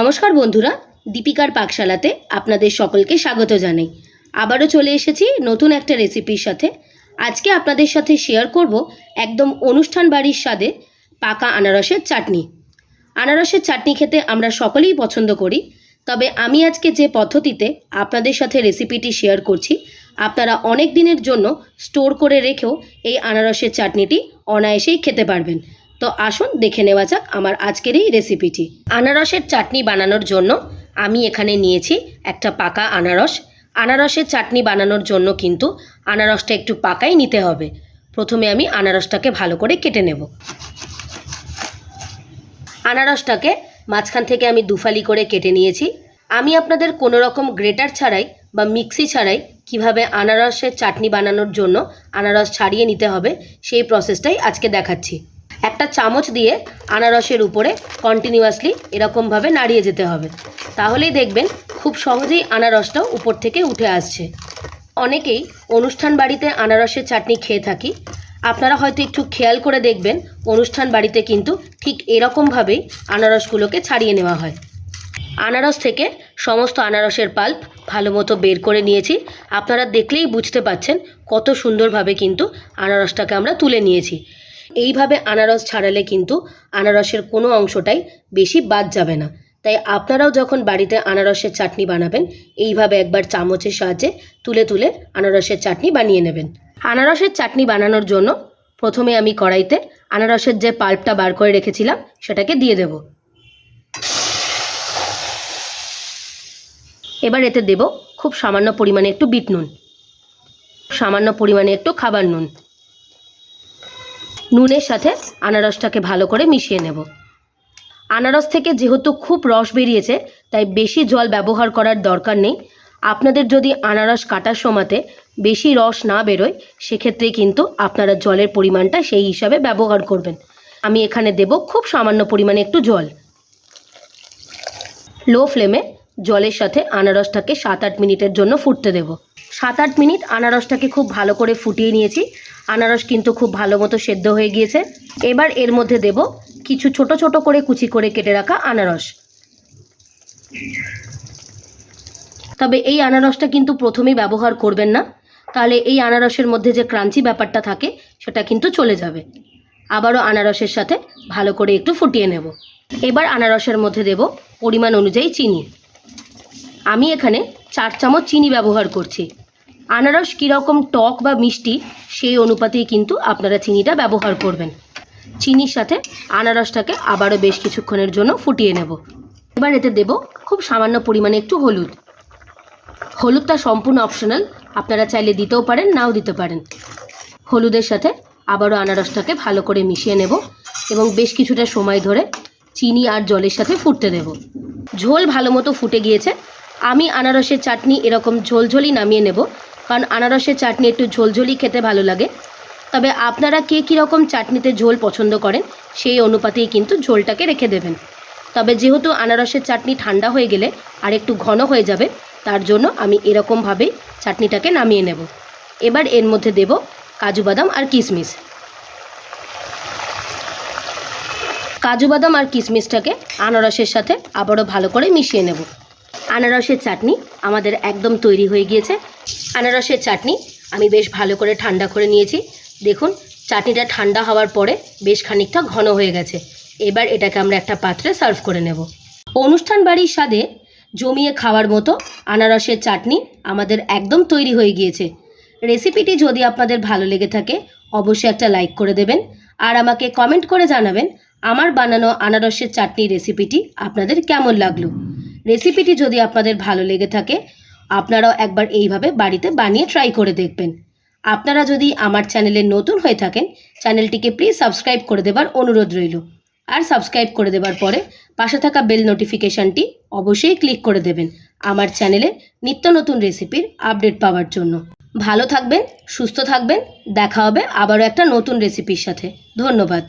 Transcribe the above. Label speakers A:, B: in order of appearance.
A: নমস্কার বন্ধুরা, দীপিকার পাকশালাতে আপনাদের সকলকে স্বাগত জানাই। আবারও চলে এসেছি নতুন একটা রেসিপির সাথে। আজকে আপনাদের সাথে শেয়ার করব একদম অনুষ্ঠান বাড়ির স্বাদে পাকা আনারসের চাটনি। আনারসের চাটনি খেতে আমরা সকলেই পছন্দ করি, তবে আমি আজকে যে পদ্ধতিতে আপনাদের সাথে রেসিপিটি শেয়ার করছি, আপনারা অনেক দিনের জন্য স্টোর করে রেখেও এই আনারসের চাটনিটি অনায়াসেই খেতে পারবেন। তো আসুন দেখে নেওয়া যাক আমার আজকের এই রেসিপিটি। আনারসের চাটনি বানানোর জন্য আমি এখানে নিয়েছি একটা পাকা আনারস। আনারসের চাটনি বানানোর জন্য কিন্তু আনারসটা একটু পাকাই নিতে হবে। প্রথমে আমি আনারসটাকে ভালো করে কেটে নেব। আনারসটাকে মাঝখান থেকে আমি দুফালি করে কেটে নিয়েছি। আমি আপনাদের কোনো রকম গ্রেটার ছাড়াই বা মিক্সি ছাড়াই কীভাবে আনারসের চাটনি বানানোর জন্য আনারস ছাড়িয়ে নিতে হবে সেই প্রসেসটাই আজকে দেখাচ্ছি। একটা চামচ দিয়ে আনারসের উপরে কন্টিনিউয়াসলি এরকমভাবে নাড়িয়ে যেতে হবে। তাহলেই দেখবেন খুব সহজেই আনারসটাও উপর থেকে উঠে আসছে। অনেকেই অনুষ্ঠান বাড়িতে আনারসের চাটনি খেয়ে থাকি। আপনারা হয়তো একটু খেয়াল করে দেখবেন, অনুষ্ঠান বাড়িতে কিন্তু ঠিক এরকমভাবেই আনারসগুলোকে ছাড়িয়ে নেওয়া হয়। আনারস থেকে সমস্ত আনারসের পাল্প ভালো মতো বের করে নিয়েছি। আপনারা দেখলেই বুঝতে পাচ্ছেন কত সুন্দরভাবে কিন্তু আনারসটাকে আমরা তুলে নিয়েছি। এইভাবে আনারস ছাড়ালে কিন্তু আনারসের কোনো অংশটাই বেশি বাদ যাবে না। তাই আপনারাও যখন বাড়িতে আনারসের চাটনি বানাবেন, এইভাবে একবার চামচের সাহায্যে তুলে তুলে আনারসের চাটনি বানিয়ে নেবেন। আনারসের চাটনি বানানোর জন্য প্রথমে আমি কড়াইতে আনারসের যে পাল্পটা বার করে রেখেছিলাম, সেটাকে দিয়ে দেব। এবার এতে দেব খুব সামান্য পরিমাণে একটু বিট নুন। সামান্য পরিমাণে একটু খাবার নুন। নুনের সাথে আনারসটাকে ভালো করে মিশিয়ে নেব। আনারস থেকে যেহেতু খুব রস বেরিয়েছে, তাই বেশি জল ব্যবহার করার দরকার নেই। আপনাদের যদি আনারস কাটার সময়তে বেশি রস না বেরোয়, সেক্ষেত্রে কিন্তু আপনারা জলের পরিমাণটা সেই হিসাবে ব্যবহার করবেন। আমি এখানে দেব খুব সামান্য পরিমাণে একটু জল। লো ফ্লেমে জলের সাথে আনারসটাকে সাত আট মিনিটের জন্য ফুটতে দেব। সাত আট মিনিট আনারসটাকে খুব ভালো করে ফুটিয়ে নিয়েছি। আনারস কিন্তু খুব ভালো মতো সেদ্ধ হয়ে গিয়েছে। এবার এর মধ্যে দেব কিছু ছোট ছোট করে কুচি করে কেটে রাখা আনারস। তবে এই আনারসটা কিন্তু প্রথমেই ব্যবহার করবেন না। তাহলে এই আনারসের মধ্যে যে ক্রাঞ্চি ব্যাপারটা থাকে, সেটা কিন্তু চলে যাবে। আবারও আনারসের সাথে ভালো করে একটু ফুটিয়ে নেব। এবার আনারসের মধ্যে দেব পরিমাণ অনুযায়ী চিনি। আমি এখানে চার চামচ চিনি ব্যবহার করছি। আনারস কীরকম টক বা মিষ্টি, সেই অনুপাতেই কিন্তু আপনারা চিনিটা ব্যবহার করবেন। চিনির সাথে আনারসটাকে আবারও বেশ কিছুক্ষণের জন্য ফুটিয়ে নেব। এবার এতে দেব খুব সামান্য পরিমাণে একটু হলুদ। হলুদটা সম্পূর্ণ অপশনাল, আপনারা চাইলে দিতেও পারেন, নাও দিতে পারেন। হলুদের সাথে আবারও আনারসটাকে ভালো করে মিশিয়ে নেব এবং বেশ কিছুটা সময় ধরে চিনি আর জলের সাথে ফুটতে দেব। ঝোল ভালো মতো ফুটে গিয়েছে আমি আনারসের চাটনি এরকম ঝোলঝোলই নামিয়ে নেব, কারণ আনারসের চাটনি একটু ঝোলঝোলই খেতে ভালো লাগে। তবে আপনারা কে কীরকম চাটনিতে ঝোল পছন্দ করেন, সেই অনুপাতেই কিন্তু ঝোলটাকে রেখে দেবেন। তবে যেহেতু আনারসের চাটনি ঠান্ডা হয়ে গেলে আর একটু ঘন হয়ে যাবে, তার জন্য আমি এরকমভাবেই চাটনিটাকে নামিয়ে নেব। এবার এর মধ্যে দেব কাজু বাদাম আর কিশমিশ। কাজু বাদাম আর কিশমিশটাকে আনারসের সাথে আবারও ভালো করে মিশিয়ে নেব। আনারসের চাটনি আমাদের একদম তৈরি হয়ে গিয়েছে। আনারসের চাটনি আমি বেশ ভালো করে ঠান্ডা করে নিয়েছি। দেখুন, চাটনিটা ঠান্ডা হওয়ার পরে বেশ খানিকটা ঘন হয়ে গেছে। এবার এটাকে আমরা একটা পাত্রে সার্ভ করে নেব। অনুষ্ঠান বাড়ির স্বাদে জমিয়ে খাওয়ার মতো আনারসের চাটনি আমাদের একদম তৈরি হয়ে গিয়েছে। রেসিপিটি যদি আপনাদের ভালো লেগে থাকে, অবশ্যই একটা লাইক করে দেবেন আর আমাকে কমেন্ট করে জানাবেন আমার বানানো আনারসের চাটনি রেসিপিটি আপনাদের কেমন লাগল। রেসিপিটি যদি আপনাদের ভালো লেগে থাকে, আপনারাও একবার এইভাবে বাড়িতে বানিয়ে ট্রাই করে দেখবেন। আপনারা যদি আমার চ্যানেলে নতুন হয়ে থাকেন, চ্যানেলটিকে প্লিজ সাবস্ক্রাইব করে দেবার অনুরোধ রইল। আর সাবস্ক্রাইব করে দেবার পরে পাশে থাকা বেল নোটিফিকেশানটি অবশ্যই ক্লিক করে দেবেন আমার চ্যানেলে নিত্য নতুন রেসিপির আপডেট পাওয়ার জন্য। ভালো থাকবেন, সুস্থ থাকবেন, দেখা হবে আবারও একটা নতুন রেসিপির সাথে। ধন্যবাদ।